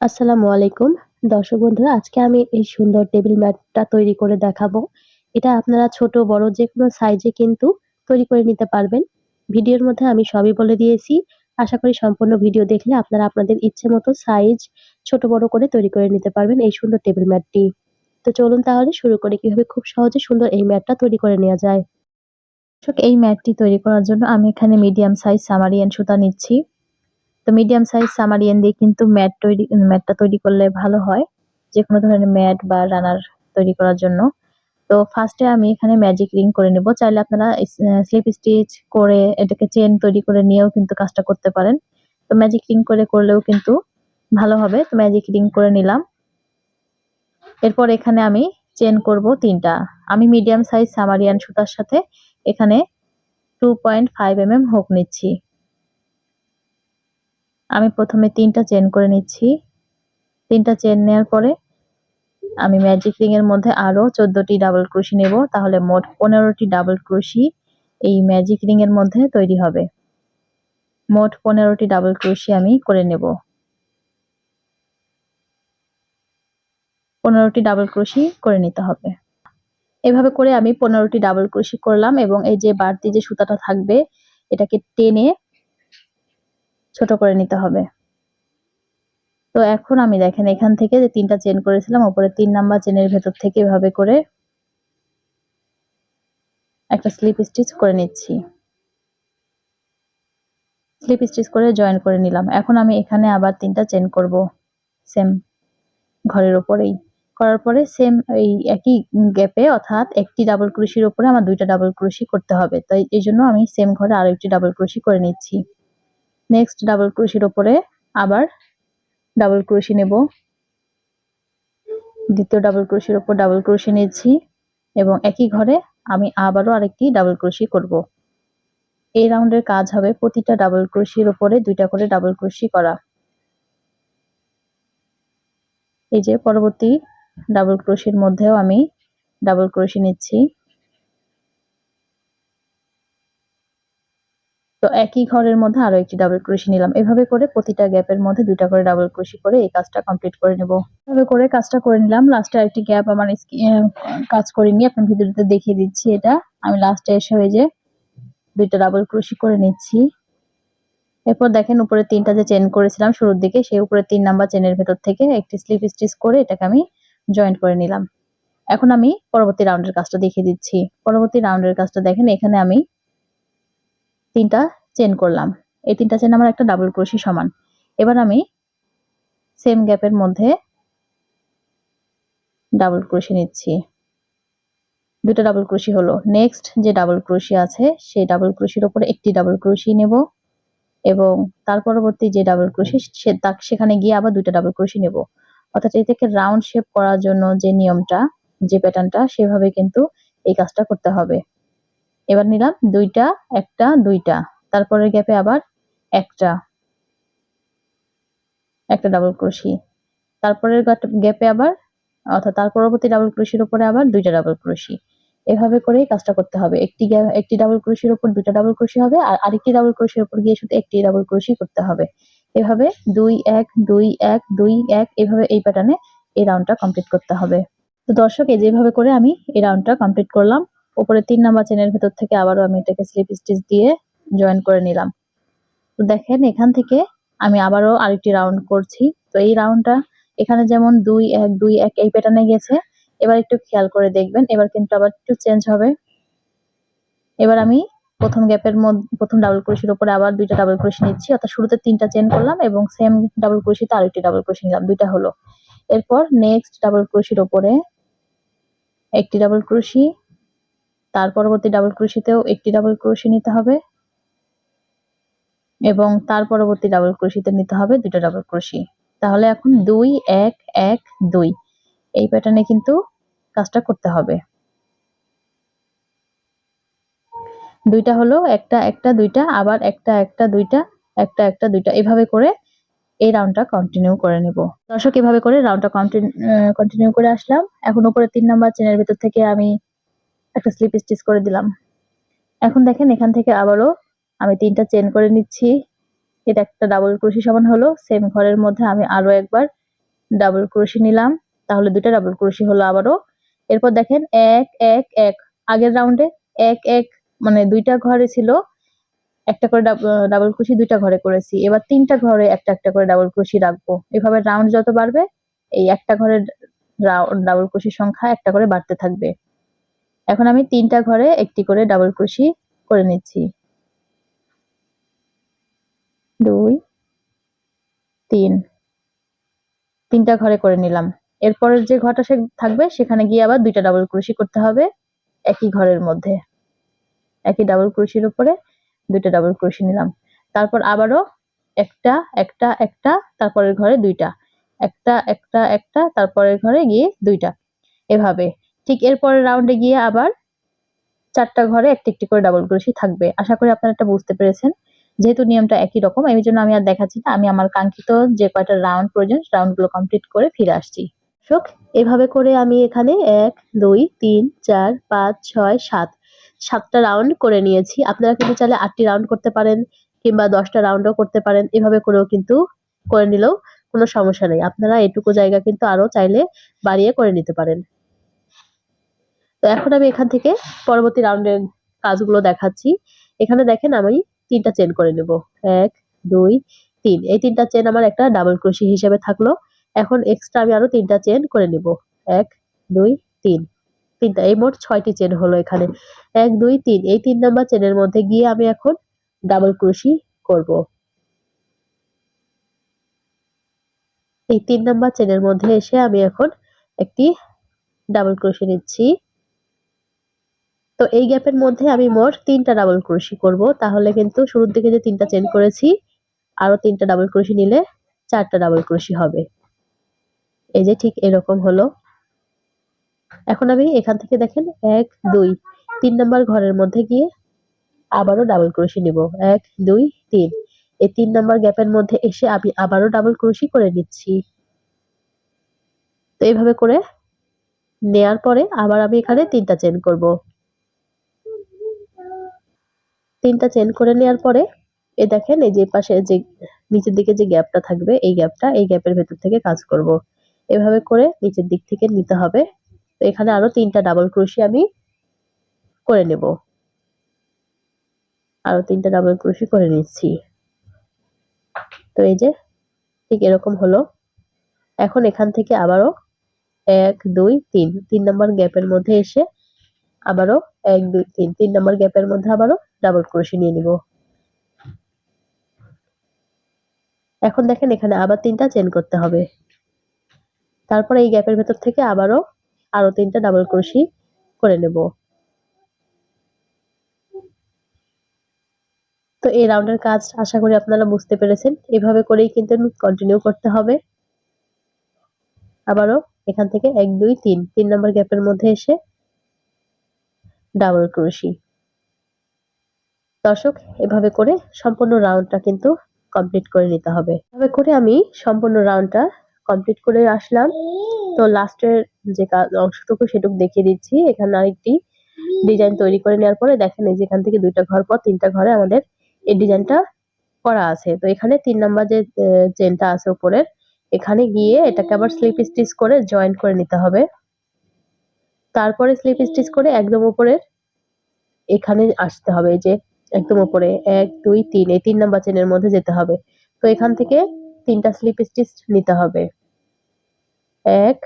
আসসালামু আলাইকুম। দর্শক বন্ধুরা, আজকে আমি এই সুন্দর টেবিল ম্যাটটা তৈরি করে দেখাবো। এটা আপনারা ছোট, বড় যে কোনো সাইজে কিন্তু তৈরি করে নিতে পারবেন। ভিডিওর মধ্যে আমি সবই বলে দিয়েছি। আশা করি সম্পূর্ণ ভিডিও দেখলে আপনারা আপনাদের ইচ্ছে মতো সাইজ ছোট, বড় করে তৈরি করে নিতে পারবেন এই সুন্দর টেবিল ম্যাটটি। তো চলুন তাহলে শুরু করি কীভাবে খুব সহজে সুন্দর এই ম্যাটটা তৈরি করে নেওয়া যায়। এই ম্যাটটি তৈরি করার জন্য আমি এখানে মিডিয়াম সাইজ সামারিয়ান সুতা নিচ্ছি। তো মিডিয়াম সাইজ সামারিয়ান দিয়ে কিন্তু ম্যাট তৈরি ম্যাটটা তৈরি করলে ভালো হয় যে কোনো ধরনের ম্যাট বা রানার তৈরি করার জন্য। তো ফার্স্টে আমি এখানে ম্যাজিক রিং করে নেব। চাইলে আপনারা স্লিপ স্টিচ করে এটাকে চেন তৈরি করে নিয়েও কিন্তু কাজটা করতে পারেন। তো ম্যাজিক রিং করে করলেও কিন্তু ভালো হবে। তো ম্যাজিক রিং করে নিলাম। এরপর এখানে আমি চেন করব তিনটা। আমি মিডিয়াম সাইজ সামারিয়ান সুতার সাথে এখানে two point five M M হোক নিচ্ছি। আমি প্রথমে তিনটা চেন করে নিচ্ছি। তিনটা চেন নেওয়ার পরে আমি ম্যাজিক রিং এর মধ্যে আরও চোদ্দটি ডাবল ক্রুশি নেব, তাহলে মোট পনেরোটি ডাবল ক্রুশি এই ম্যাজিক রিং এর মধ্যে তৈরি হবে। মোট পনেরোটি ডাবল ক্রুশি আমি করে নেব। পনেরোটি ডাবল ক্রুশি করে নিতে হবে। এভাবে করে আমি পনেরোটি ডাবল ক্রুশি করলাম এবং এই যে বাড়তি যে সুতাটা থাকবে, এটাকে টেনে ছোট করে নিতে হবে। তো এখন আমি দেখেন এখান থেকে যে তিনটা চেন করেছিলাম, ওপরে তিন নাম্বার চেনের ভেতর থেকে এভাবে করে একটা স্লিপ স্টিচ করে নিচ্ছি। স্লিপ স্টিচ করে জয়েন করে নিলাম। এখন আমি এখানে আবার তিনটা চেন করব সেম ঘরের ওপরেই। করার পরে সেম এই একই গ্যাপে অর্থাৎ একটি ডাবল ক্রুশির ওপরে আমার দুইটা ডাবল ক্রুশি করতে হবে। তাই এই জন্য আমি সেম ঘরে আরও একটি ডাবল ক্রুশি করে নিচ্ছি। নেক্সট ডাবল ক্রোশির ওপরে আবার ডাবল ক্রোশি নেব। দ্বিতীয় ডাবল ক্রোশির ওপর ডাবল ক্রোশি নিচ্ছি এবং একই ঘরে আমি আবারও আরেকটি ডাবল ক্রোশি করব। এই রাউন্ডের কাজ হবে প্রতিটা ডাবল ক্রোশির ওপরে দুইটা করে ডাবল ক্রোশি করা। এই যে পরবর্তী ডাবল ক্রোশির মধ্যেও আমি ডাবল ক্রোশি নিচ্ছি। তো একই ঘরের মধ্যে আরও একটি ডাবল ক্রোশি নিলাম। এভাবে করে প্রতিটা গ্যাপের মধ্যে দুইটা করে ডাবল ক্রোশি করে এই কাজটা কমপ্লিট করে নেব। এভাবে করে কাজটা করে নিলাম। লাস্টে আরেকটি গ্যাপ আমার কাজ করিনি, আপনার ভিডিওতে দেখিয়ে দিচ্ছি এটা। আমি লাস্টে এসে হয়ে যে দুইটা ডাবল ক্রোশি করে নিচ্ছি। এরপর দেখেন উপরে তিনটা যে চেন করেছিলাম শুরুর দিকে, সেই উপরে তিন নাম্বার চেনের ভেতর থেকে একটি স্লিপ স্টিচ করে এটাকে আমি জয়েন্ট করে নিলাম। এখন আমি পরবর্তী রাউন্ডের কাজটা দেখিয়ে দিচ্ছি। পরবর্তী রাউন্ডের কাজটা দেখেন, এখানে আমি তিনটা চেন করলাম। এই তিনটা চেন আমার একটা ডাবল ক্রোশি সমান। এবার আমি সেম গ্যাপের মধ্যে ডাবল ক্রোশি নিচ্ছি। দুটো ডাবল ক্রোশি হলো। নেক্সট যে ডাবল ক্রোশি আছে, সেই ডাবল ক্রোশির ওপরে একটি ডাবল ক্রোশি নেব এবং তার পরবর্তী যে ডাবল ক্রোশি সে তাক সেখানে গিয়ে আবার দুইটা ডাবল ক্রোশি নেব। অর্থাৎ এই থেকে রাউন্ড শেপ করার জন্য যে নিয়মটা, যে প্যাটার্নটা সেভাবে কিন্তু এই কাজটা করতে হবে। এবার নিলাম দুইটা, একটা, দুইটা। তারপরের গ্যাপে আবার একটা। একটা ডাবল ক্রোশি তারপরের গ্যাপে আবার, অর্থাৎ তার পরবর্তী ডাবল ক্রোশির উপরে আবার দুইটা ডাবল ক্রোশি এভাবে করে কাজটা করতে হবে। একটি একটি ডাবল ক্রোশির উপর দুইটা ডাবল ক্রোশি হবে আর আরেকটি ডাবল ক্রোশির উপর গিয়ে শুধু একটি ডাবল ক্রোশি করতে হবে। এভাবে দুই, এক দুই এক দুই, এক, এভাবে এই প্যাটার্নে এই রাউন্ডটা কমপ্লিট করতে হবে। তো দর্শক, এই যেভাবে করে আমি এই রাউন্ডটা কমপ্লিট করলাম। উপরে তিন নাম্বার চেনের ভেতর থেকে আবারও আমি এটাকে স্লিপ স্টিচ দিয়ে জয়েন করে নিলাম। তো দেখেন, এখান থেকে আমি আবারও আরেকটি রাউন্ড করছি। তো এই রাউন্ডটা এখানে যেমন দুই এক দুই এক এই প্যাটার্নে গেছে। এবার একটু খেয়াল করে দেখবেন, এবার কিন্তু আবার একটু চেঞ্জ হবে। এবার আমি প্রথম গ্যাপের মধ্যে, প্রথম ডাবল ক্রোশির উপরে আবার দুইটা ডাবল ক্রোশি নিচ্ছি। অর্থাৎ শুরুতে তিনটা চেন করলাম এবং সেম ডাবল ক্রোশিতে আরেকটি ডাবল ক্রোশি নিলাম। দুইটা হলো। এরপর নেক্সট ডাবল ক্রোশির উপরে একটি ডাবল ক্রোশি তার পরবর্তী ডাবল ক্রোশিতেও একটি ডাবল ক্রোশি নিতে হবে এবং তার পরবর্তী ডাবল ক্রোশিতে নিতে হবে দুটো ডাবল ক্রোশি তাহলে এখন দুই, এক এক, দুই। এই প্যাটার্নে কিন্তু কাজটা করতে হবে। দুইটা হলো একটা একটা, দুইটা, আবার একটা একটা, দুইটা, একটা একটা, দুইটা। এভাবে করে এই রাউন্ডটা কন্টিনিউ করে নেব। দর্শক, এভাবে করে রাউন্ডটা কন্টিনিউ করে আসলাম। এখন উপরে তিন নাম্বার চেনের ভেতর থেকে আমি একটা স্লিপ স্টিচ করে দিলাম। এখন দেখেন এখান থেকে আবারও আমি তিনটা চেন করে নিচ্ছি। এটা একটা ডাবল ক্রোশি সমান হলো, সেম ঘরের মধ্যে আমি আরও একবার ডাবল ক্রোশি নিলাম। তাহলে দুইটা ডাবল ক্রোশি হলো আবারও। এরপর দেখেন এক এক এক। আগের রাউন্ডে এক এক মানে দুইটা ঘরে ছিল। একটা করে ডাবল ক্রোশি দুইটা ঘরে করেছি। এবার তিনটা ঘরে একটা একটা করে ডাবল ক্রোশি রাখব। এভাবে রাউন্ড যত বাড়বে, এই একটা ঘরের ডাবল ক্রোশির সংখ্যা একটা করে বাড়তে থাকবে। এখন আমি তিনটা ঘরে একটি করে ডাবল ক্রোশি করে নিচ্ছি। দুই, তিন। তিনটা ঘরে করে নিলাম। এরপরের যে ঘরটা সে থাকবে, সেখানে গিয়ে আবার দুইটা ডাবল ক্রোশি করতে হবে একই ঘরের মধ্যে। একই ডাবল ক্রোশির উপরে দুইটা ডাবল ক্রোশি নিলাম। তারপর আবারও একটা একটা একটা, তারপরের ঘরে দুইটা। একটা একটা একটা, তারপরের ঘরে গিয়ে দুইটা। এভাবে ঠিক এরপরের রাউন্ডে গিয়ে আবার চারটা ঘরে একটি একটি করে ডাবল ক্রোশি থাকবে। আশা করি আপনারা এটা বুঝতে পেরেছেন। যেহেতু নিয়মটা একই রকম, এই জন্য আমি আর দেখাচ্ছি না। আমি আমার কাঙ্ক্ষিত যে কয়টা রাউন্ড প্রয়োজন রাউন্ডগুলো কমপ্লিট করে ফিরে আসছি। দর্শক, এভাবে করে আমি এখানে এক, দুই, তিন, চার, পাঁচ, ছয়, সাত, সাতটা রাউন্ড করে নিয়েছি। আপনারা কিন্তু চাইলে আটটি রাউন্ড করতে পারেন কিংবা দশটা রাউন্ডও করতে পারেন। এভাবে করেও কিন্তু করে নিলেও কোনো সমস্যা নেই। আপনারা এটুকু জায়গা কিন্তু আরও চাইলে বাড়িয়ে করে নিতে পারেন। তো এখন আমি এখান থেকে পরবর্তী রাউন্ডের কাজগুলো দেখাচ্ছি। এখানে দেখেন আমি তিনটা চেন করে নেব। এক, দুই, তিন। এই তিনটা চেন আমার একটা ডাবল ক্রোশি হিসেবে থাকল। এখন এক্সট্রা আমি আরও তিনটা চেন করে নেব। এক, দুই, তিন। তিনটা, এই মোট ছয়টি চেন হলো এখানে। এক, দুই, তিন। এই তিন নাম্বার চেনের মধ্যে গিয়ে আমি এখন ডাবল ক্রোশি করব। এই তিন নাম্বার চেনের মধ্যে এসে আমি এখন একটি ডাবল ক্রোশি নিচ্ছি। তো এই গ্যাপের মধ্যে আমি মোট তিনটা ডাবল ক্রোশি করব। তাহলে কিন্তু শুরুর দিকে যে তিনটা চেন করেছি আরও তিনটা ডাবল ক্রোশি নিলে চারটা ডাবল ক্রোশি হবে। এই যে ঠিক এরকম হলো। এখন আমি এখান থেকে দেখেন, এক, দুই, তিন নাম্বার ঘরের মধ্যে গিয়ে আবারও ডাবল ক্রোশি নিব। এক, দুই, তিন। এই তিন নাম্বার গ্যাপের মধ্যে এসে আমি আবারও ডাবল ক্রোশি করে নিচ্ছি। তো এইভাবে করে নেয়ার পরে আবার আমি এখানে তিনটা চেন করব। তিনটা চেন করে নেওয়ার পরে, এ দেখেন এই যে পাশে যে নিচের দিকে যে গ্যাপটা থাকবে, এই গ্যাপটা এই গ্যাপের ভেতর থেকে কাজ করব। এভাবে করে নিচের দিক থেকে নিতে হবে। তো এখানে আরও তিনটা ডাবল ক্রোশি আমি করে নেব। আরও তিনটা ডাবল ক্রোশি করে নিচ্ছি। তো এই যে ঠিক এরকম হলো। এখন এখান থেকে আবারও এক, দুই, তিন তিন নম্বর গ্যাপের মধ্যে এসে আবারও এক, দুই, তিন তিন নম্বর গ্যাপের মধ্যে আবারও ডাবল ক্রোশি নিয়ে নিব। এখন দেখেন এখানে আবার তিনটা চেন করতে হবে। তারপর এই গ্যাপের ভেতর থেকে আবারও আরও তিনটা ডাবল ক্রোশি করে নেব। তো এই রাউন্ডের কাজ আশা করি আপনারা বুঝতে পেরেছেন। এভাবে করেই কিন্তু কন্টিনিউ করতে হবে। আবারও এখান থেকে এক, দুই, তিন তিন নম্বর গ্যাপের মধ্যে এসে ডাবল ক্রোশি। দর্শক, এভাবে করে সম্পূর্ণ রাউন্ডটা কিন্তু কমপ্লিট করে নিতে হবে। এভাবে করে আমি সম্পূর্ণ রাউন্ডটা কমপ্লিট করে আসলাম। তো লাস্টের যে অংশটুকু সেটুকু দেখিয়ে দিচ্ছি। এখানে আরেকটি ডিজাইন তৈরি করে নেওয়ার পরে দেখেন এই যেখান থেকে দুইটা ঘর পর তিনটা ঘরে আমাদের এই ডিজাইনটা করা আছে। তো এখানে তিন নাম্বার যে চেনটা আছে উপরের, এখানে গিয়ে এটাকে আবার স্লিপ স্টিচ করে জয়েন্ট করে নিতে হবে। তারপরে স্লিপ স্টিচ করে একদম উপরের এখানে আসতে হবে যে একদম উপরে, এক, দুই, তিন, এই তিন নাম্বার চেনের মধ্যে যেতে হবে। তো এখান থেকে তিনটা স্লিপ স্টিচ নিতে হবে। এক,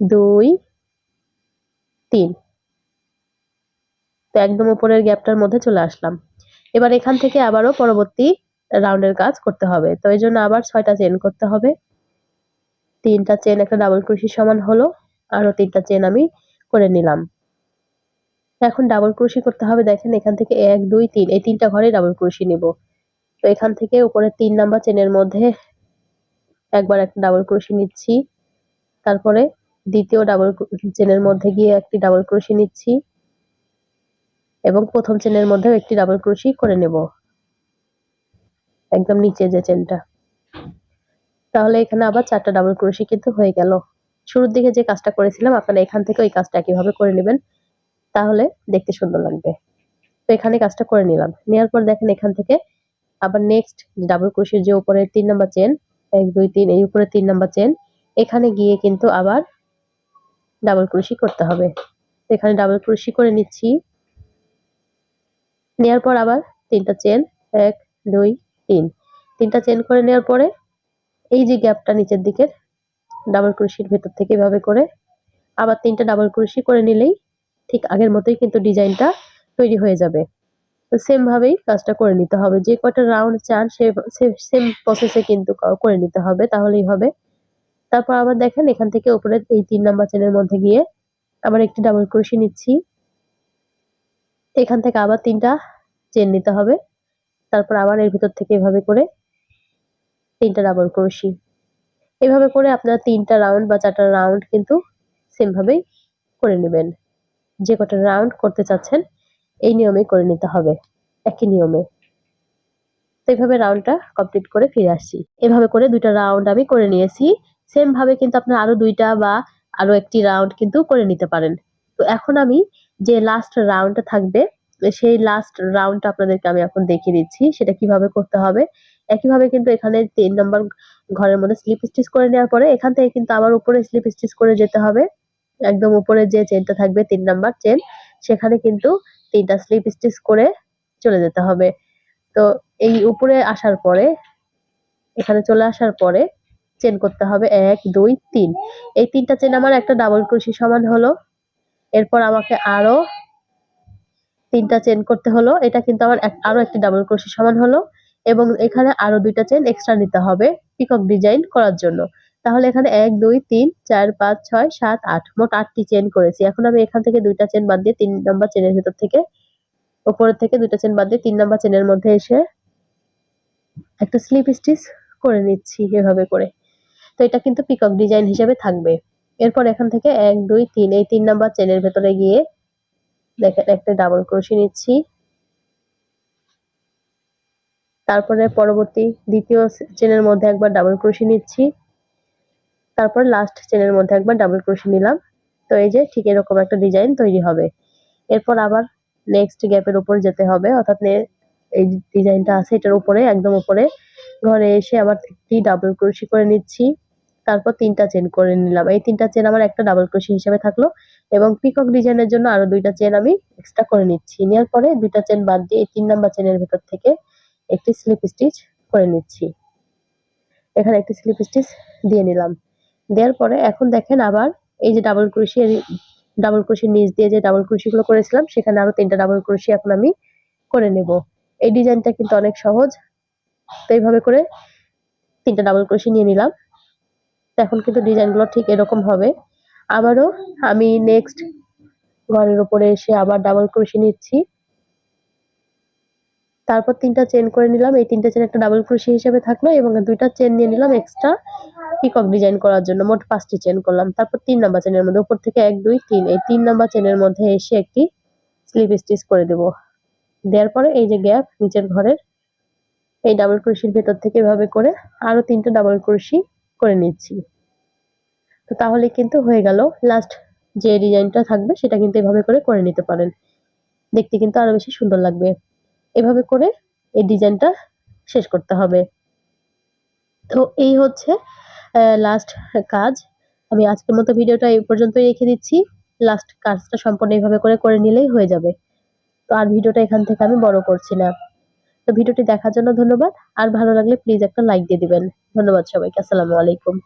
দুই, তিন। তো একদম উপরের গ্যাপটার মধ্যে চলে আসলাম। এবার এখান থেকে আবারও পরবর্তী রাউন্ডের কাজ করতে হবে। তো এই জন্য আবার ছয়টা চেন করতে হবে। তিনটা চেন একটা ডাবল ক্রুশি সমান হলো। আরও তিনটা চেন আমি করে নিলাম। এখন ডাবল ক্রোশি করতে হবে। দেখেন এখান থেকে এক, দুই, তিন, এই তিনটা ঘরে ডাবল ক্রোশি নিব। তো এখান থেকে উপরে তিন নাম্বার চেনের মধ্যে একবার একটা ডাবল ক্রোশি নিচ্ছি। তারপরে দ্বিতীয় ডাবল চেনের মধ্যে গিয়ে একটি ডাবল ক্রোশি নিচ্ছি। এবং প্রথম চেনের মধ্যেও একটি ডাবল ক্রোশি করে নেব। একদম নিচে যে চেনটা তাহলে এখানে আবার চারটা ডাবল ক্রোশি কিন্তু হয়ে গেল। শুরুর দিকে যে কাজটা করেছিলাম, আপনারা এখান থেকে ওই কাজটা একইভাবে করে নেবেন। তাহলে দেখতে সুন্দর লাগবে। তো এখানে কাজটা করে নিলাম। নেওয়ার পর দেখেন এখান থেকে আবার নেক্সট ডাবল ক্রোশের যে উপরে তিন নাম্বার চেন এক, দুই, তিন, এই উপরে তিন নাম্বার চেন এখানে গিয়ে কিন্তু আবার ডাবল ক্রোশি করতে হবে। এখানে ডাবল ক্রোশি করে নিচ্ছি। নেওয়ার পর আবার তিনটা চেন এক, দুই, তিন। তিনটা চেন করে নেওয়ার পরে এই যে গ্যাপটা নিচের দিকের ডাবল ক্রোশির ভেতর থেকে এভাবে করে আবার তিনটা ডাবল ক্রোশি করে নিলেই ঠিক আগের মতোই কিন্তু ডিজাইনটা তৈরি হয়ে যাবে। তো সেম ভাবেই কাজটা করে নিতে হবে। যে কয়টা রাউন্ড চান সে সেম প্রসেসে কিন্তু করে নিতে হবে, তাহলেই হবে। তারপর আবার দেখেন এখান থেকে উপরে এই তিন নাম্বার চেনের মধ্যে গিয়ে আবার একটি ডাবল ক্রোশি নিচ্ছি। এখান থেকে আবার তিনটা চেন নিতে হবে। তারপর আবার এর ভিতর থেকে এভাবে করে তিনটা ডাবল ক্রোশি এভাবে করে আপনার তিনটা রাউন্ড বা চারটা রাউন্ড কিন্তু সেম ভাবেই করে নেবেন। যে কটা রাউন্ড করতে চাচ্ছেন, এই নিয়মেই করে নিতে হবে, একই নিয়মে। তো এইভাবে রাউন্ডটা কমপ্লিট করে ফিরে আসছি। এভাবে করে দুইটা রাউন্ড আমি করে নিয়েছি। সেম ভাবে কিন্তু আপনার আরও দুইটা বা আরও একটি রাউন্ড কিন্তু করে নিতে পারেন। তো এখন আমি যে লাস্ট রাউন্ডটা থাকবে, সেই লাস্ট রাউন্ডটা আপনাদেরকে আমি এখন দেখিয়ে দিচ্ছি, সেটা কীভাবে করতে হবে একইভাবে কিন্তু এখানে তিন নম্বর ঘরের মধ্যে স্লিপ স্টিচ করে নেওয়ার পরে এখান থেকে কিন্তু আবার উপরে স্লিপ স্টিচ করে যেতে হবে। একদম উপরে যে চেনটা থাকবে, তিন নাম্বার চেন সেখানে কিন্তু তিনটা স্লিপ স্টিচ করে চলে যেতে হবে। তো এই উপরে আসার পরে, এখানে চলে আসার পরে চেন করতে হবে এক, দুই, তিন। এই তিনটা চেন আমার একটা ডাবল ক্রোশি সমান হলো। এরপর আমাকে আরও তিনটা চেন করতে হলো। এটা কিন্তু আমার আরও একটি ডাবল ক্রোশি সমান হলো। এবং এখানে আরও দুইটা চেন এক্সট্রা নিতে হবে পিকক ডিজাইন করার জন্য। তাহলে এখানে এক, দুই, তিন, চার, পাঁচ, ছয়, সাত, আট, মোট আটটি চেন করেছি। এখন আমি এখান থেকে দুইটা চেন বাদ দিয়ে তিন নম্বর চেনের ভেতর থেকে, ওপরের থেকে দুইটা চেন বাদ দিয়ে তিন নম্বর চেনের মধ্যে এসে একটা স্লিপ স্টিচ করে নিচ্ছি এভাবে করে। তো এটা কিন্তু পিকক ডিজাইন হিসেবে থাকবে। এরপর এখান থেকে এক, দুই, তিন, এই তিন নাম্বার চেনের ভেতরে গিয়ে দেখেন একটা ডাবল ক্রোশি নিচ্ছি। তারপরে পরবর্তী দ্বিতীয় চেনের মধ্যে একবার ডাবল ক্রোশি নিচ্ছি। তারপর লাস্ট চেনের মধ্যে একবার ডাবল ক্রোশি নিলাম। তো এই যে ঠিক এরকম একটা ডিজাইন তৈরি হবে। এরপর আবার নেক্সট গ্যাপের উপর যেতে হবে। অর্থাৎ এই ডিজাইনটা আছে এটার উপরে, একদম উপরে। ঘরে এসে আবার একটি ডাবল ক্রোশি করে নিচ্ছি। তারপর তিনটা চেন করে নিলাম। এই তিনটা চেন আমার একটা ডাবল ক্রোশি হিসেবে থাকল এবং পিকক ডিজাইনের জন্য আরও দুইটা চেন আমি এক্সট্রা করে নিচ্ছি। নেওয়ার পরে দুইটা চেন বাদ দিয়ে এই তিন নাম্বার চেনের ভেতর থেকে একটি স্লিপ স্টিচ করে নিচ্ছি। এখানে একটি স্লিপ স্টিচ দিয়ে নিলাম। দেওয়ার পরে এখন দেখেন আবার এই যে ডাবল ক্রোশি ডাবল ক্রোশির নিচ দিয়ে যে ডাবল ক্রোশি গুলো করেছিলাম, সেখানে আরও তিনটা ডাবল ক্রোশি এখন আমি করে নেব। এই ডিজাইনটা কিন্তু অনেক সহজ। তো এইভাবে করে তিনটা ডাবল ক্রোশি নিয়ে নিলাম। এখন কিন্তু ডিজাইনগুলো ঠিক এরকম হবে। আবারও আমি নেক্সট ঘরের উপরে এসে আবার ডাবল ক্রোশি নিচ্ছি। তারপর তিনটা চেন করে নিলাম। এই তিনটা চেন একটা ডাবল ক্রোশি হিসেবে থাকল এবং দুইটা চেন নিয়ে নিলাম এক্সট্রা পিকক ডিজাইন করার জন্য। মোট পাঁচটি চেন করলাম। তারপর তিন নাম্বার চেনের মধ্যে, উপর থেকে এক, দুই, তিন। এই তিন নাম্বার চেনের মধ্যে এসে একটি স্লিপ স্টিচ করে দেব। দেওয়ার পরে এই যে গ্যাপ নিচের ঘরের, এই ডাবল ক্রোশির ভেতর থেকে এভাবে করে আরও তিনটা ডাবল ক্রোশি করে নিচ্ছি। তো তাহলে কিন্তু হয়ে গেল। লাস্ট যে ডিজাইনটা থাকবে, সেটা কিন্তু এভাবে করে করে নিতে পারেন। দেখতে কিন্তু আরও বেশি সুন্দর লাগবে। এভাবে করে এই ডিজাইনটা শেষ করতে হবে। তো এই হচ্ছে লাস্ট কাজ। আমি আজকের মতো ভিডিওটা এই পর্যন্তই রেখে দিচ্ছি। লাস্ট কাজটা সম্পূর্ণ এইভাবে করে করে নিলেই হয়ে যাবে। তো আর ভিডিওটা এখান থেকে আমি বড় করছি না। তো ভিডিওটি দেখার জন্য ধন্যবাদ। আর ভালো লাগলে প্লিজ একটা লাইক দিয়ে দিবেন। ধন্যবাদ সবাইকে। আসসালামু আলাইকুম।